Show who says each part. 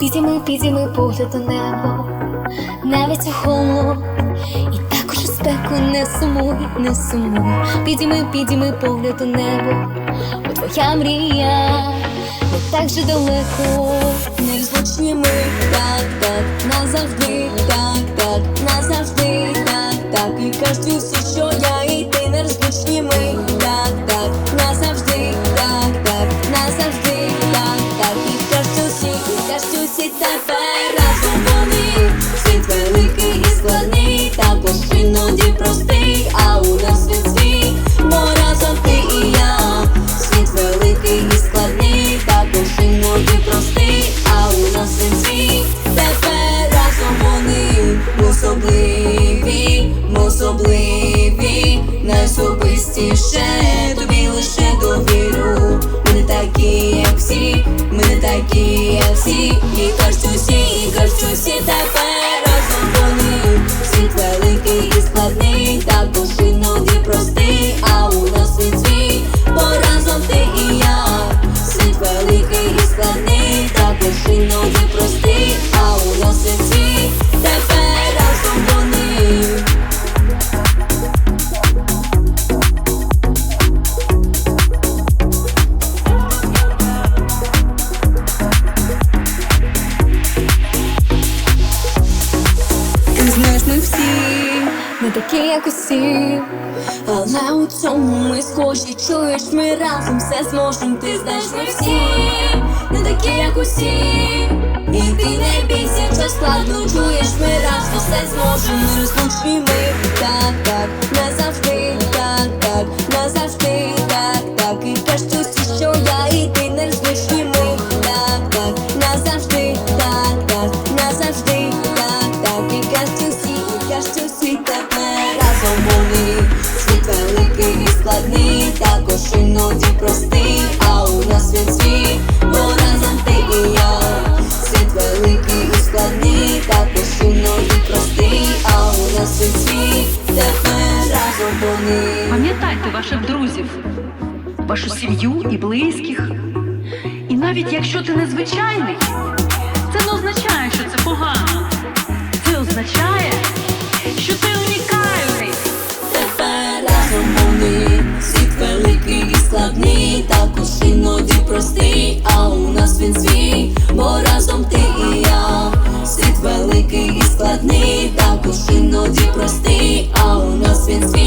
Speaker 1: Підійми, підійми погляд у небо, навіть у холод, і також у спеку не сумуй, не сумуй. Підійми, підійми погляд у небо, бо твоя мрія не так же далеко. Нерозлучні ми, так, так, назавжди, так, так, назавжди, так, так. І кажуть усі, що я і ти. Нерозлучні ми, тепер разом вони. Світ великий і складний, також іноді простий, а у нас він свій, бо разом ти і я. Світ великий і складний, також іноді простий, а у нас він свій, тепер разом вони особливі, особливі, найособистіше тобі лише довірю. Ми не такі, як всі, ми не такі, як всі, і і кажуть
Speaker 2: ми всі,
Speaker 1: Не такі, як усі,
Speaker 2: але у цьому ми схожі. Чуєш, ми разом все зможем. Ти знаєш, ми всі, не такі, як усі. І ти не бійся, що складно чуєш, ми разом все зможем. Ми розлучні ми, так, так,
Speaker 3: Пам'ятайте ваших друзів, вашу сім'ю і близьких. І навіть якщо ти незвичайний, це не означає, що це погано. Це означає, що ти унікальний.
Speaker 2: Тепер разом вони світ великий і складний, також іноді простий, а у нас він свій, бо разом ти і я. Світ великий і складний, також іноді простий, а у нас він свій,